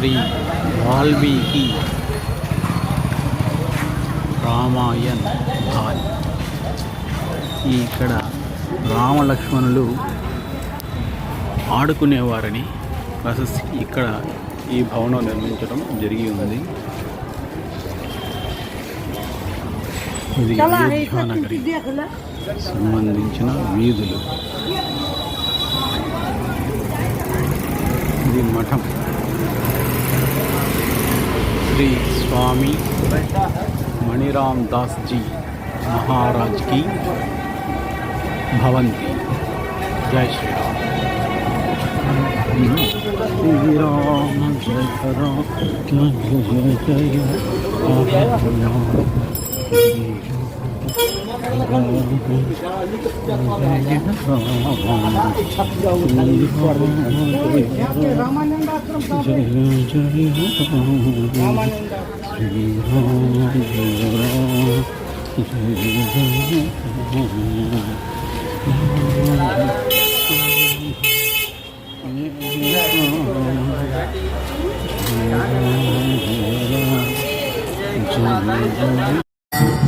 శ్రీ వాల్మీకి రామాయణ్ ఈ ఇక్కడ రామలక్ష్మణులు ఆడుకునేవారని ప్రశస్తి ఇక్కడ ఈ భవనం నిర్మించడం జరిగి ఉంది. ఇది సంబంధించిన వీధులు. ఇది మఠం. శ్రీ స్వామి మణిరామ్ దాస్ జీ మహారాజ్కి భవంతి జై శ్రీరామ్ శ్రీరామ జయ రామ జయ జయ జయ జయ శ్రీరామ జయ రామ జయ జయ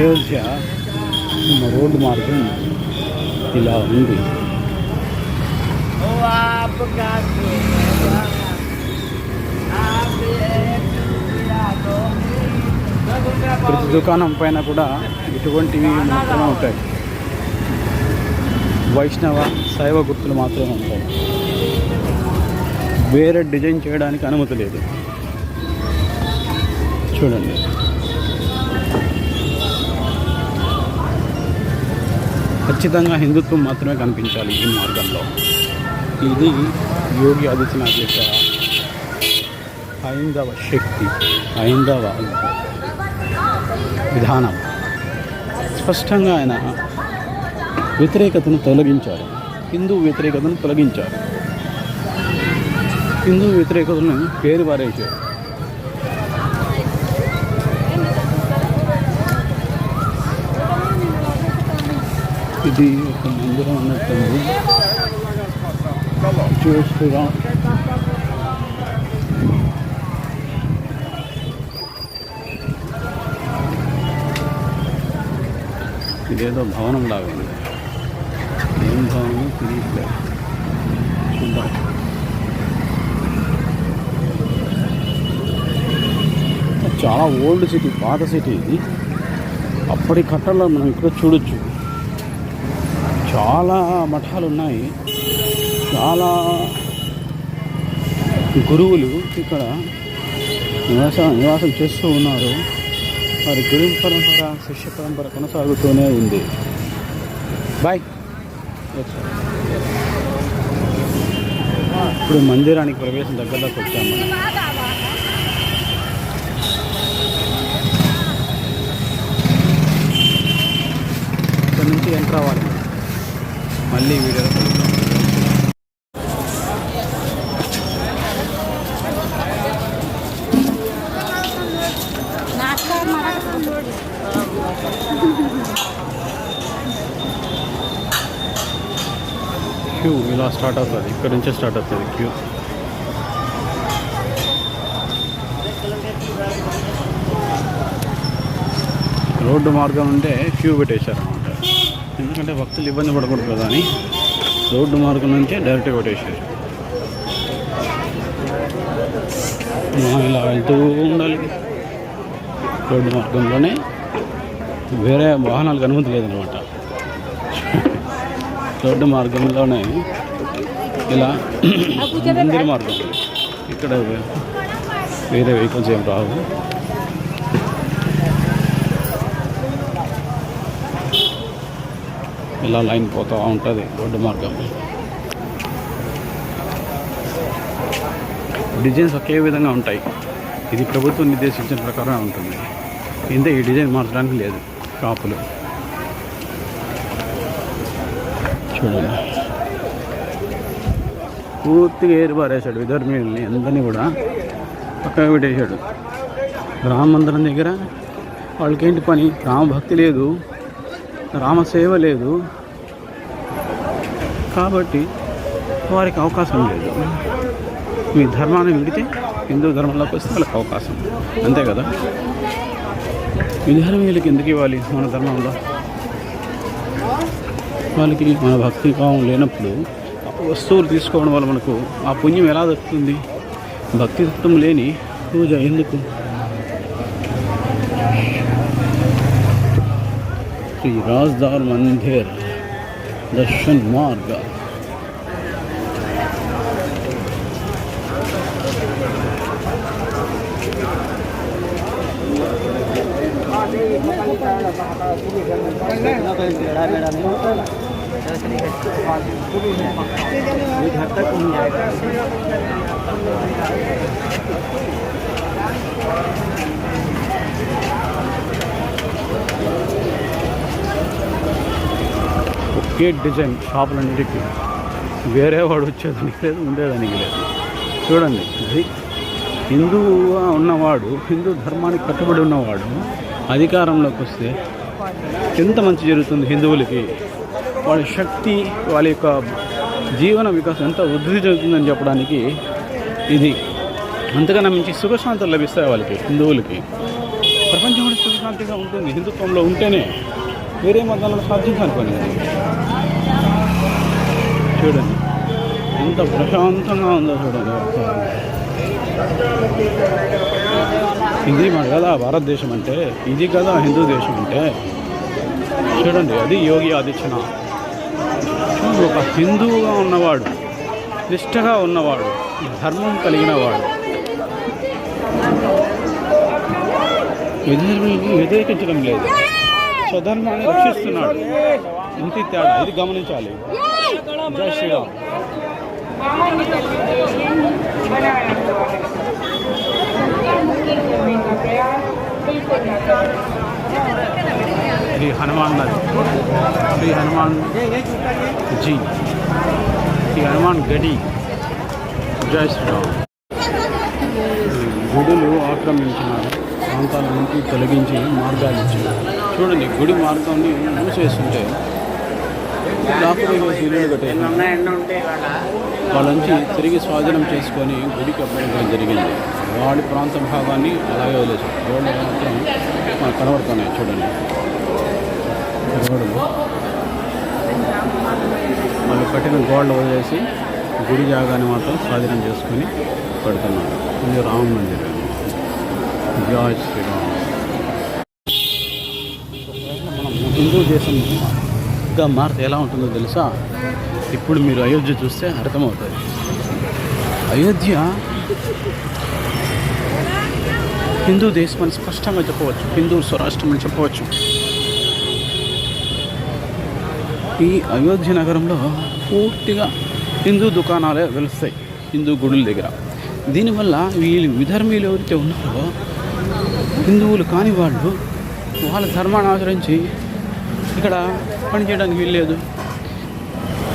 Ayodhya road మార్గం ఇలా ఉంది. ప్రతి దుకాణం పైన కూడా ఇటువంటివి మాత్రమే ఉంటాయి. వైష్ణవ శైవ గుర్తులు మాత్రమే ఉంటాయి. వేరే డిజైన్ చేయడానికి అనుమతి లేదు. చూడండి. ఖచ్చితంగా హిందుత్వం మాత్రమే కనిపించాలి ఈ మార్గంలో. ఇది యోగి ఆదిత్యనాథ్ యొక్క హైందవ శక్తి హైందవ విధానం. స్పష్టంగా ఆయన వ్యతిరేకతను తొలగించారు. హిందూ వ్యతిరేకతను తొలగించారు. హిందూ వ్యతిరేకతను పేరు పారేశారు ఇది ఒక మందిరం అన్నట్టుంది. చూస్తుగా ఇదేదో భవనం లాగా ఉంది. ఏం భవనం తెలియట్లేదు. చూద్దాం. చాలా ఓల్డ్ సిటీ పాత సిటీ ఇది. అప్పటి కట్టలో మనం ఇక్కడ చూడొచ్చు. చాలా మఠాలు ఉన్నాయి చాలా గురువులు ఇక్కడ నివాసం నివాసం చేస్తూ ఉన్నారు. వారి గురు పరంపర శిష్య పరంపర కొనసాగుతూనే ఉంది. బాయ్ ఇప్పుడు మందిరానికి ప్రవేశం దగ్గరలోకి వచ్చాము. ఇక్కడ నుంచి ఎంటర్ అవ్వాలి. మళ్ళీ వీడియో క్యూ ఇలా స్టార్ట్ అవుతుంది. ఇక్కడ నుంచే స్టార్ట్ అవుతుంది. క్యూ రోడ్డు మార్గం ఉంటే క్యూ పెట్టేశారు. ఎందుకంటే భక్తులు ఇబ్బంది పడకూడదు కదా అని రోడ్డు మార్గం నుంచే డైరెక్ట్గా పెట్టేశారు మనం ఇలా వెళ్తూ ఉండాలి. రోడ్డు మార్గంలోనే వేరే వాహనాలకు అనుమతి లేదనమాట రోడ్డు మార్గంలోనే ఇలా మందిర మార్గం. ఇక్కడ వేరే వెహికల్స్ ఏం రావు. ఇలా లైన్ పోతూ ఉంటుంది రోడ్డు మార్గం. డిజైన్స్ ఒకే విధంగా ఉంటాయి. ఇది ప్రభుత్వం నిర్దేశించిన ప్రకారం ఉంటుంది. ఇంతే ఈ డిజైన్ మార్చడానికి లేదు షాపులు. చూడండి. పూర్తిగా ఏరు పారేశాడు విధర్మీయుల్ని అందరినీ కూడా. పక్కన పెట్టేశాడు. రామ మందిరం దగ్గర వాళ్ళకేంటి పని? రామభక్తి లేదు. రామసేవ లేదు. కాబట్టి వారికి అవకాశం లేదు. మీ ధర్మాన్ని విడితే హిందూ ధర్మంలోకి వస్తే వాళ్ళకి అవకాశం అంతే కదా? విధర్మీయులకి ఎందుకు ఇవ్వాలి మన ధర్మంలో? వాళ్ళకి మన భక్తి భావం లేనప్పుడు వస్తువులు తీసుకోవడం వల్ల మనకు ఆ పుణ్యం ఎలా దక్కుతుంది? భక్తి తత్వం లేని పూజ ఎందుకు? શ્રી રાજદાર મંદિર દર્શન માર્ગ घर तक नहीं आएगा గేట్ డిజైన్ షాపులన్నిటికీ వేరే వాడు వచ్చేదానికి లేదు ఉండేదానికి లేదు. చూడండి అది హిందువుగా ఉన్నవాడు హిందూ ధర్మానికి కట్టుబడి ఉన్నవాడు అధికారంలోకి వస్తే ఎంత మంచి జరుగుతుంది హిందువులకి? వాళ్ళ శక్తి వాళ్ళ యొక్క జీవన వికాసం ఎంత వృద్ధి జరుగుతుందని చెప్పడానికి ఇది. అంతకన్నా మించి సుఖశాంతులు లభిస్తాయి వాళ్ళకి హిందువులకి. ప్రపంచం కూడా సుఖశాంతిగా ఉంటుంది హిందుత్వంలో ఉంటేనే వేరే మతాలను సాధించాలి పని చూడండి. ఎంత ప్రశాంతంగా ఉందో చూడండి. ఇది మన కదా భారతదేశం అంటే ఇది కదా హిందూ దేశం అంటే. చూడండి అది యోగి ఆదిత్యనాథ్. ఒక హిందువుగా ఉన్నవాడు నిష్టగా ఉన్నవాడు ధర్మం కలిగిన వాడు. వ్యతిరేకించడం లేదు. స్వధర్మాన్ని రక్షిస్తున్నాడు. ఇంటి తేడా ఇది గమనించాలి. జై శ్రీరామ్. శ్రీ హనుమాన్ నది. శ్రీ హనుమాన్ జీ. శ్రీ హనుమాన్ గడి. జై శ్రీరామ్. గుడులు ఆక్రమించినారు. ప్రాంతాల నుంచి తొలగించి మార్గాలు ఇచ్చారు. చూడండి గుడి మార్గాన్ని మూసేస్తుంటే వాళ్ళ నుంచి తిరిగి స్వాధీనం చేసుకొని గుడికి అప్పగించడం జరిగింది. వాడి ప్రాంత భాగాన్ని అలాగే వదిలేసారు రోడ్లు మాత్రం మనకు కనబడుతున్నాయి చూడండి. రోడ్లు. వాళ్ళు కట్టిన గోడలు వదిలేసి గుడి జాగాన్ని మాత్రం స్వాధీనం చేసుకొని పెడుతున్నారు. ఇది రామ మందిరం. జై శ్రీరామ్. మనం హిందూ దేశంగా మారితే ఎలా ఉంటుందో తెలుసా? ఇప్పుడు మీరు అయోధ్య చూస్తే అర్థమవుతుంది. అయోధ్య? హిందూ దేశం అని స్పష్టంగా చెప్పవచ్చు. హిందూ స్వరాష్ట్రం అని చెప్పవచ్చు. ఈ అయోధ్య నగరంలో పూర్తిగా హిందూ దుకాణాలే వెలుస్తాయి. హిందూ గుడుల దగ్గర. దీనివల్ల వీళ్ళు విధర్మీలు ఎవరైతే ఉన్నారో హిందువులు కాని వాళ్ళు వాళ్ళ ధర్మాన్ని ఆచరించి ఇక్కడ పనిచేయడానికి వీల్లేదు.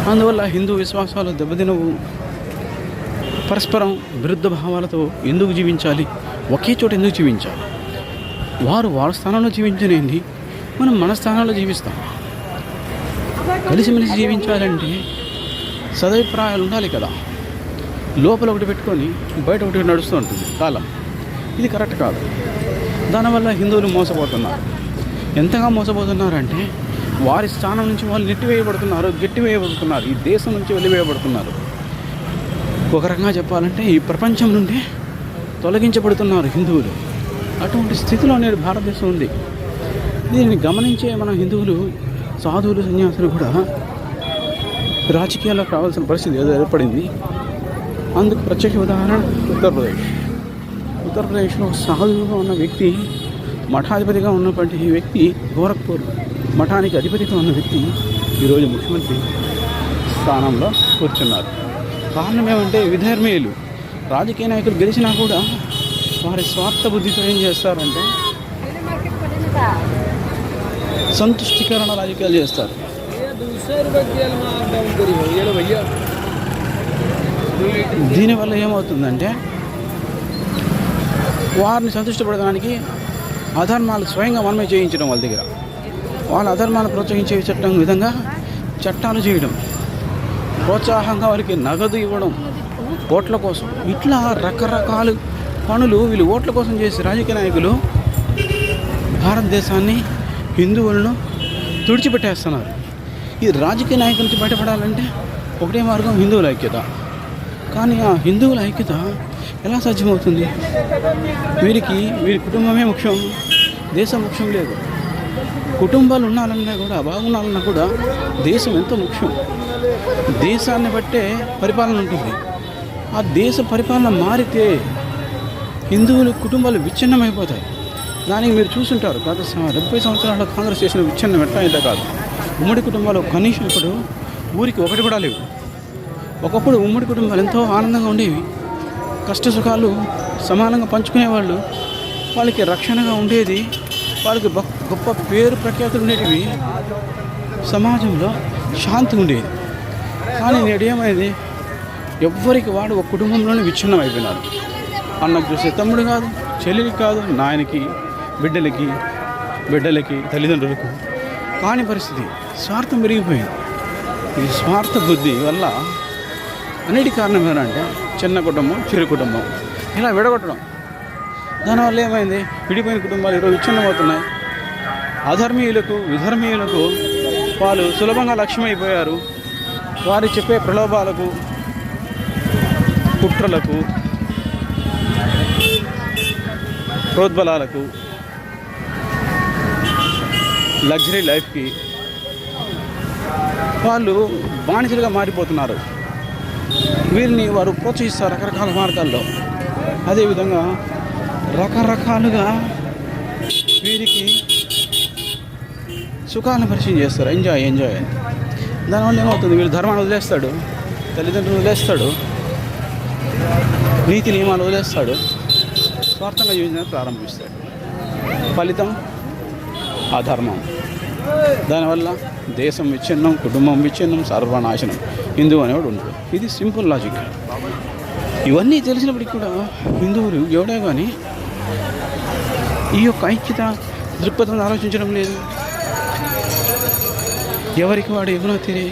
అందువల్ల హిందూ విశ్వాసాలు దెబ్బతినవు. పరస్పరం విరుద్ధ భావాలతో ఎందుకు జీవించాలి? ఒకే చోట ఎందుకు జీవించాలి? వారు వారి స్థానంలో జీవించలేండి మనం మన స్థానంలో జీవిస్తాం. కలిసిమెలిసి జీవించాలంటే సదభిప్రాయాలు ఉండాలి కదా. లోపల ఒకటి పెట్టుకొని బయట ఒకటి నడుస్తూ ఉంటుంది కాలం. ఇది కరెక్ట్ కాదు. దానివల్ల హిందువులు మోసపోతున్నారు. ఎంతగా మోసపోతున్నారంటే వారి స్థానం నుంచి వాళ్ళు నెట్టివేయబడుతున్నారు గట్టివేయబడుతున్నారు ఈ దేశం నుంచి వెలివేయబడుతున్నారు. ఒక రకంగా చెప్పాలంటే ఈ ప్రపంచం నుండి తొలగించబడుతున్నారు హిందువులు. అటువంటి స్థితిలో నేడు భారతదేశం ఉంది. దీనిని గమనించే మన హిందువులు సాధువులు సన్యాసులు కూడా రాజకీయాల్లో కావాల్సిన పరిస్థితి ఏదో ఏర్పడింది. అందుకు ప్రత్యక్ష ఉదాహరణ ఉత్తరప్రదేశ్ ఉత్తరప్రదేశ్లో సాధువుగా ఉన్న వ్యక్తి మఠాధిపతిగా ఉన్నటువంటి ఈ వ్యక్తి గోరఖ్పూర్. మఠానికి అధిపతిగా ఉన్న వ్యక్తి ఈరోజు ముఖ్యమంత్రి స్థానంలో కూర్చున్నారు. కారణం ఏమంటే విధర్మీయులు. రాజకీయ నాయకులు గెలిచినా కూడా వారి స్వార్థ బుద్ధితో ఏం చేస్తారంటే సంతుష్టికరణ రాజకీయాలు చేస్తారు. దీనివల్ల ఏమవుతుందంటే వారిని సంతృష్టిపడడానికి అధర్మాలు స్వయంగా మనమే చేయించడం వాళ్ళ దగ్గర. వాళ్ళ అధర్మాన్ని ప్రోత్సహించే చట్టం విధంగా చట్టాలు చేయడం ప్రోత్సాహంగా వారికి నగదు ఇవ్వడం ఓట్ల కోసం ఇట్లా రకరకాల పనులు వీళ్ళు ఓట్ల కోసం చేసే రాజకీయ నాయకులు భారతదేశాన్ని హిందువులను తుడిచిపెట్టేస్తున్నారు. ఈ రాజకీయ నాయకుల నుంచి బయటపడాలంటే ఒకటే మార్గం హిందువుల ఐక్యత. కానీ ఆ హిందువుల ఐక్యత ఎలా సాధ్యమవుతుంది? వీరికి వీరి కుటుంబమే ముఖ్యం దేశం ముఖ్యం లేదు. కుటుంబాలు ఉండాలన్నా కూడా బాగుండాలన్నా కూడా దేశం ఎంతో ముఖ్యం. దేశాన్ని బట్టే పరిపాలన ఉంటుంది. ఆ దేశ పరిపాలన మారితే హిందువులు కుటుంబాలు విచ్ఛిన్నమైపోతాయి. దానికి మీరు చూసుంటారు గత డెబ్బై సంవత్సరాల కాంగ్రెస్ చేసిన విచ్ఛిన్నం ఎట్లా అయితే కాదు. ఉమ్మడి కుటుంబాలు కనీసం ఇప్పుడు ఊరికి ఒకటి కూడా లేవు. ఒకప్పుడు ఉమ్మడి కుటుంబాలు ఎంతో ఆనందంగా ఉండేవి. కష్ట సుఖాలు సమానంగా పంచుకునేవాళ్ళు. వాళ్ళకి రక్షణగా ఉండేది. వాళ్ళకి భక్తి గొప్ప పేరు ప్రఖ్యాతులు ఉండేటివి సమాజంలో శాంతి ఉండేది. కానీ నేడు ఏమైంది? ఎవ్వరికి వాడు ఒక కుటుంబంలోనే విచ్ఛిన్నం అయిపోయినారు అన్నకు చూసే తమ్ముడు కాదు చెల్లెలికి కాదు నాయనకి బిడ్డలకి బిడ్డలకి తల్లిదండ్రులకు. కాని పరిస్థితి స్వార్థం పెరిగిపోయింది. ఈ స్వార్థ బుద్ధి వల్ల అన్నిటి కారణం ఏంటంటే చిన్న కుటుంబం చిరు కుటుంబం. ఇలా విడగొట్టడం. దానివల్ల ఏమైంది? విడిపోయిన కుటుంబాలు ఈరోజు విచ్ఛిన్నమవుతున్నాయి. అధర్మీయులకు విధర్మీయులకు వాళ్ళు సులభంగా లక్ష్యమైపోయారు. వారు చెప్పే ప్రలోభాలకు కుట్రలకు ప్రోద్బలాలకు లగ్జరీ లైఫ్కి వాళ్ళు బానిసలుగా మారిపోతున్నారు. వీరిని వారు ప్రోత్సహిస్తారు రకరకాల మార్గాల్లో. అదేవిధంగా రకరకాలుగా వీరికి సుఖాలను పరిచయం చేస్తారు. ఎంజాయ్ ఎంజాయ్ అని దానివల్ల ఏమవుతుంది? వీళ్ళు ధర్మాన్ని వదిలేస్తాడు. తల్లిదండ్రులు వదిలేస్తాడు. నీతి నియమాలు వదిలేస్తాడు. స్వార్థంగా జీవించడానికి ప్రారంభిస్తాడు. ఫలితం అధర్మం దానివల్ల దేశం విచ్ఛిన్నం కుటుంబం విచ్ఛిన్నం సర్వనాశనం. హిందువు అనేవాడు ఉంటాడు ఇది సింపుల్ లాజిక్. ఇవన్నీ తెలిసినప్పటికి కూడా హిందువులు ఎవడే కానీ ఈ యొక్క ఐక్యత దృక్పథం ఆలోచించడం లేదు. ఎవరికి వాడు ఎగున తిరిగి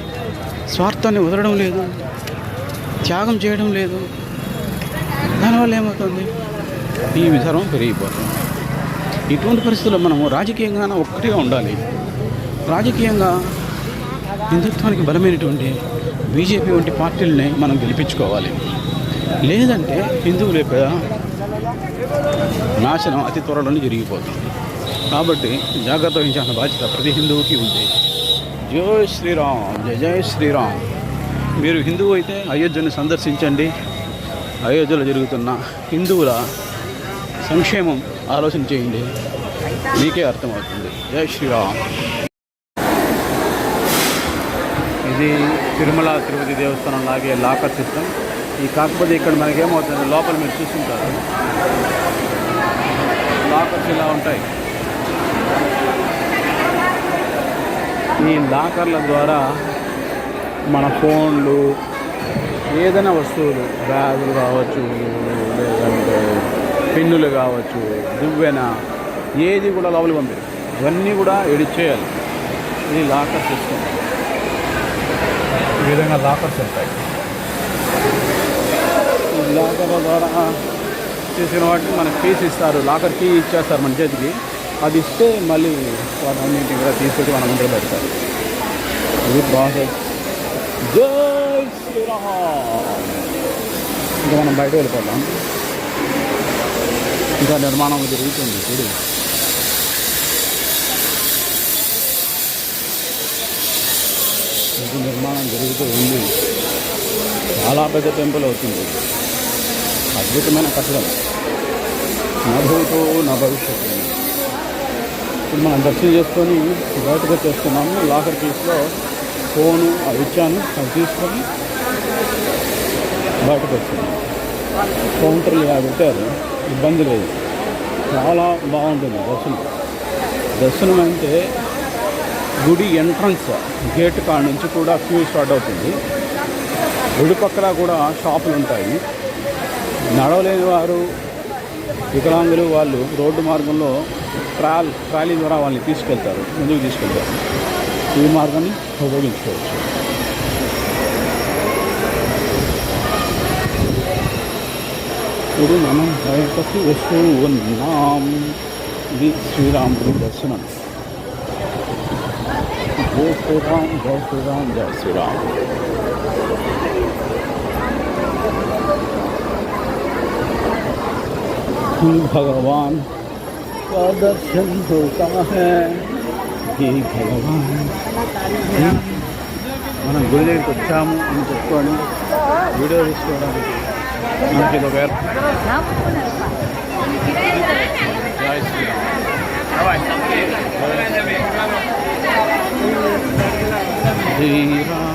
స్వార్థాన్ని వదలడం లేదు త్యాగం చేయడం లేదు. దానివల్ల ఏమవుతుంది? ఈ విధానం పెరిగిపోతుంది. ఇటువంటి పరిస్థితుల్లో మనము రాజకీయంగా ఒక్కటిగా ఉండాలి. రాజకీయంగా హిందుత్వానికి బలమైనటువంటి బీజేపీ వంటి పార్టీలని మనం గెలిపించుకోవాలి. లేదంటే హిందువుల యొక్క నాశనం అతి త్వరలోనే జరిగిపోతుంది. కాబట్టి జాగ్రత్త వహించాల్సిన బాధ్యత ప్రతి హిందువుకి ఉంది జయ శ్రీరామ్ జయ జయ శ్రీరామ్. మీరు హిందువు అయితే అయోధ్యను సందర్శించండి. అయోధ్యలో జరుగుతున్న హిందువుల సంక్షేమం ఆలోచన చేయండి. మీకే అర్థమవుతుంది. జై శ్రీరామ్. ఇది తిరుమల తిరుపతి దేవస్థానం లాగే లాకర్ సిస్టమ్. ఈ కాకపోతే ఇక్కడ మనకేమవుతుంది? లోపల మీరు చూస్తుంటారు లాకర్స్ ఇలా ఉంటాయి. ఈ లాకర్ల ద్వారా మన ఫోన్లు ఏదైనా వస్తువులు బ్యాగులు కావచ్చు లేదంటే పిన్నులు కావచ్చు దువ్వెన ఏది కూడా లోపలికి పంపి ఇవన్నీ కూడా ఎడిట్ చేయాలి. ఇది లాకర్ సిస్టమ్ ఈ విధంగా లాకర్స్ ఉంటాయి. ఈ లాకర్ల ద్వారా చేసిన వాటిని మనకి కీస్ ఇస్తారు. లాకర్ కీ ఇచ్చేస్తారు మన చేతికి. అది ఇస్తే మళ్ళీ వాటన్నింటిని కూడా తీసుకొచ్చి మన ముందు పెడతారు. ఇది ప్రాసెస్ జై శ్రీరామ్. ఇంకా మనం బయట వెళ్ళిపోతాం ఇంకా నిర్మాణం జరుగుతుంది చూడు. ఇది నిర్మాణం జరుగుతూ ఉంది. చాలా పెద్ద టెంపుల్ అవుతుంది. అద్భుతమైన కట్టడం. నభూతో నా భవిష్యత్తు ఇప్పుడు మనం దర్శనం చేసుకొని బయటకు వచ్చేస్తున్నాము. లాకర్ కేసులో ఫోను అవి ఇచ్చాను అవి తీసుకొని బయటకు వచ్చాను కౌంటర్లు ఇలా పెట్టారు. ఇబ్బంది లేదు. చాలా బాగుంటుంది దర్శనం. దర్శనం అంటే గుడి ఎంట్రన్స్ గేట్ కాడ నుంచి కూడా క్యూ స్టార్ట్ అవుతుంది. గుడి పక్కన కూడా షాపులు ఉంటాయి. నడవలేని వారు వికలాంగులు వాళ్ళు రోడ్డు మార్గంలో ట్రాల్ ట్రాలీ ద్వారా వాళ్ళని తీసుకెళ్తారు. ముందుకు తీసుకెళ్తారు. ఈ మార్గాన్ని ఉపయోగించుకోవచ్చు. ఇప్పుడు మనం బయటకు వస్తూ ఉన్నాం. ఇది శ్రీరాముడి దర్శనం. జై శ్రీరామ్ జై శ్రీరామ్ జై Sriram. có đất chân thủ to he thì khổ మనం గుడి దగ్గరికి వచ్చాము అని చెప్పుకొని వీడియో తీసుకోవడానికి మనకి ఇది వేరు శ్రీరామ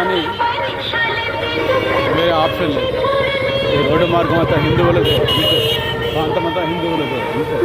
కానీ వేరే ఆప్షన్ లేదు. ఈ రోడ్డు మార్గం అంతా హిందువులదే. ప్రాంతం అంతా హిందువులదే. అంతే.